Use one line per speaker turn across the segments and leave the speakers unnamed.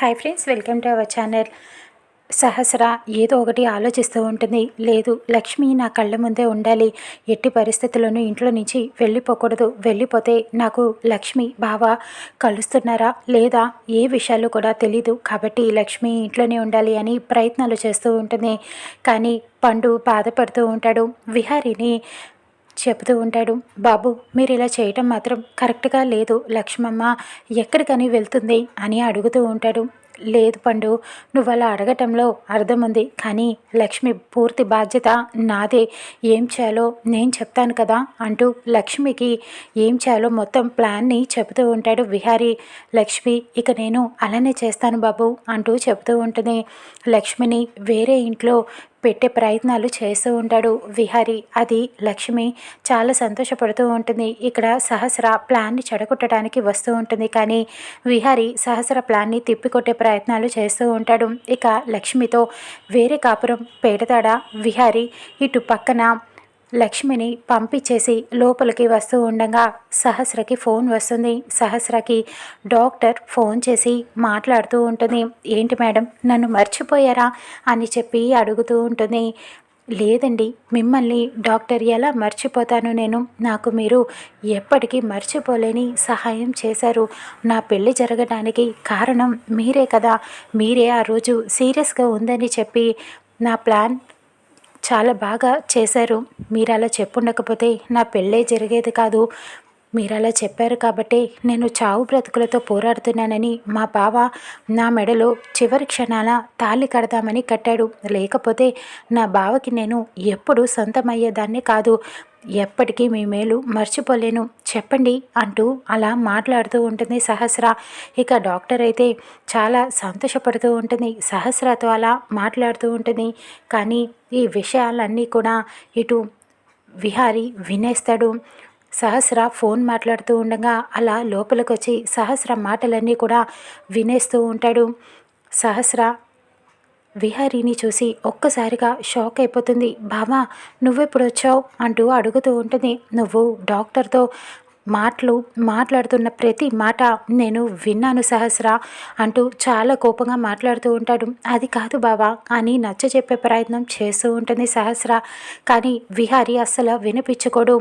Hi friends welcome to our channel Sahasra ఏదో ఒకటి ఆలోచిస్తూ ఉంటుంది. లేదు లక్ష్మి నా కళ్ళ ముందే ఉండాలి. ఎట్టి పరిస్థితుల్లోనూ ఇంట్లో నుంచి వెళ్ళిపోకూడదు. వెళ్ళిపోతే నాకు లక్ష్మి బావ కలుస్తున్నారా? లేదా ఏ విషయాలు కూడా తెలీదు. కాబట్టి లక్ష్మి ఇంట్లోనే ఉండాలి అని ప్రయత్నాలు చేస్తూ ఉంటుంది. కానీ పండు బాధపడుతూ ఉంటాడు. విహారిని చెబుతూ ఉంటాడు. బాబు మీరు ఇలా చేయటం మాత్రం కరెక్ట్గా లేదు. లక్ష్మమ్మ ఎక్కడికని వెళ్తుంది? అని అడుగుతూ ఉంటాడు. లేదు పండు నువ్వు అలా అడగటంలో అర్థం ఉంది కానీ లక్ష్మి పూర్తి బాధ్యత నాదే. ఏం చేయాలో నేను చెప్తాను కదా అంటూ లక్ష్మికి ఏం చేయాలో మొత్తం ప్లాన్ని చెబుతూ ఉంటాడు విహారీ. లక్ష్మి ఇక నేను అలానే చేస్తాను బాబు అంటూ చెబుతూ ఉంటుంది. లక్ష్మిని వేరే ఇంట్లో పెట్టే ప్రయత్నాలు చేస్తూ ఉంటాడు. విహారి అది లక్ష్మి చాలా సంతోషపడుతూ ఉంటుంది. ఇక్కడ సహస్ర ప్లాన్ని చెడగొట్టడానికి వస్తూ ఉంటుంది. కానీ విహారి సహస్ర ప్లాన్ని తిప్పికొట్టే ప్రయత్నాలు చేస్తూ ఉంటాడు. ఇక లక్ష్మితో వేరే కాపురం పెడతాడా విహారి ఇటు పక్కన లక్ష్మిని పంపించేసి లోపలికి వస్తూ ఉండగా సహస్రకి ఫోన్ వస్తుంది. సహస్రకి డాక్టర్ ఫోన్ చేసి మాట్లాడుతూ ఉంటుంది. ఏంటి మేడం నన్ను మర్చిపోయారా? అని చెప్పి అడుగుతూ ఉంటుంది. లేదండి మిమ్మల్ని డాక్టర్ ఎలా మర్చిపోతాను నేను? నాకు మీరు ఎప్పటికీ మర్చిపోలేని సహాయం చేశారు. నా పెళ్ళి జరగడానికి కారణం మీరే కదా. మీరే ఆ రోజు సీరియస్గా ఉందని చెప్పి నా ప్లాన్ చాలా బాగా చేశారు. మీరు అలా చెప్పుండకపోతే నా పెళ్ళే జరిగేది కాదు. మీరు అలా చెప్పారు కాబట్టి నేను చావు బ్రతుకులతో పోరాడుతున్నానని మా బావ నా మెడలో చివరి క్షణాల తాళి కడదామని కట్టాడు. లేకపోతే నా బావకి నేను ఎప్పుడు సొంతమయ్యేదాన్ని కాదు. ఎప్పటికీ మీ మేలు మర్చిపోలేను. చెప్పండి అంటూ అలా మాట్లాడుతూ ఉంటుంది సహస్ర. ఇక డాక్టర్ అయితే చాలా సంతోషపడుతూ ఉంటుంది. సహస్రతో అలా మాట్లాడుతూ ఉంటుంది. కానీ ఈ విషయాలన్నీ కూడా ఇటు విహారి వినేస్తాడు. సహస్ర ఫోన్ మాట్లాడుతూ ఉండగా అలా లోపలికి వచ్చి సహస్ర మాటలన్నీ కూడా వినేస్తూ ఉంటాడు. సహస్ర విహారీని చూసి ఒక్కసారిగా షాక్ అయిపోతుంది. బావా నువ్వెప్పుడు వచ్చావు అంటూ అడుగుతూ ఉంటుంది. నువ్వు డాక్టర్తో మాటలు మాట్లాడుతున్న ప్రతి మాట నేను విన్నాను సహస్ర అంటూ చాలా కోపంగా మాట్లాడుతూ ఉంటాడు. అది కాదు బావా అని నచ్చ చెప్పే ప్రయత్నం చేస్తూ ఉంటుంది సహస్ర. కానీ విహారి అస్సలు వినిపించుకోడు.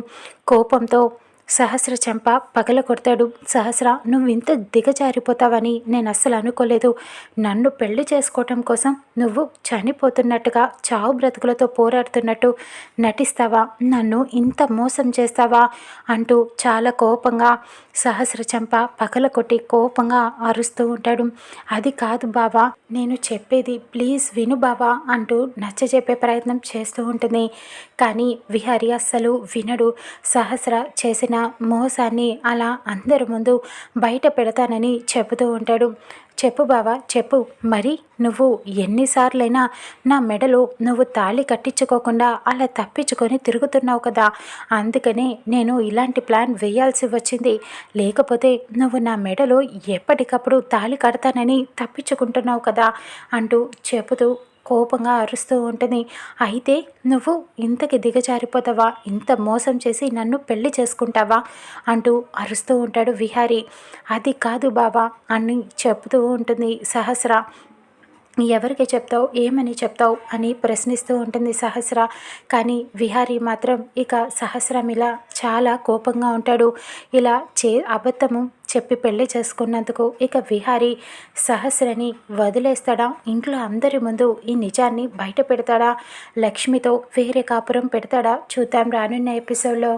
కోపంతో సహస్ర చెంప పగల కొడతాడు. సహస్ర నువ్వు ఇంత దిగజారిపోతావని నేను అస్సలు అనుకోలేదు. నన్ను పెళ్ళి చేసుకోవటం కోసం నువ్వు చనిపోతున్నట్టుగా చావు బ్రతుకులతో పోరాడుతున్నట్టు నటిస్తావా? నన్ను ఇంత మోసం చేస్తావా? అంటూ చాలా కోపంగా సహస్ర చెంప పగల కొట్టి కోపంగా అరుస్తూ ఉంటాడు. అది కాదు బావా నేను చెప్పేది ప్లీజ్ విను బావా అంటూ నచ్చ చెప్పే ప్రయత్నం చేస్తూ ఉంటుంది. కానీ విహారి అస్సలు వినడు. సహస్ర చేసిన మోసాన్ని అలా అందరి ముందు బయట పెడతానని చెబుతూ ఉంటాడు. చెప్పు బావా చెప్పు. మరి నువ్వు ఎన్నిసార్లైనా నా మెడలో నువ్వు తాళి కట్టించుకోకుండా అలా తప్పించుకొని తిరుగుతున్నావు కదా. అందుకనే నేను ఇలాంటి ప్లాన్ వేయాల్సి వచ్చింది. లేకపోతే నువ్వు నా మెడలో ఎప్పటికప్పుడు తాళి కడతానని తప్పించుకుంటున్నావు కదా అంటూ చెబుతూ కోపంగా అరుస్తూ ఉంటుంది. అయితే నువ్వు ఇంతకి దిగజారిపోతావా? ఇంత మోసం చేసి నన్ను పెళ్ళి చేసుకుంటావా? అంటూ అరుస్తూ ఉంటాడు విహారీ. అది కాదు బాబా అని చెప్తూ ఉంటుంది సహస్ర. ఎవరికి చెప్తావు ఏమని చెప్తావు అని ప్రశ్నిస్తూ ఉంటుంది సహస్ర. కానీ విహారీ మాత్రం ఇక సహస్రం ఇలా చాలా కోపంగా ఉంటాడు. ఇలా చే అబద్ధము చెప్పి పెళ్ళి చేసుకున్నందుకు ఇక విహారీ సహస్రని వదిలేస్తాడా? ఇంట్లో అందరి ముందు ఈ నిజాన్ని బయట పెడతాడా? లక్ష్మితో వేరే కాపురం పెడతాడా? చూద్దాం రానున్న ఎపిసోడ్లో.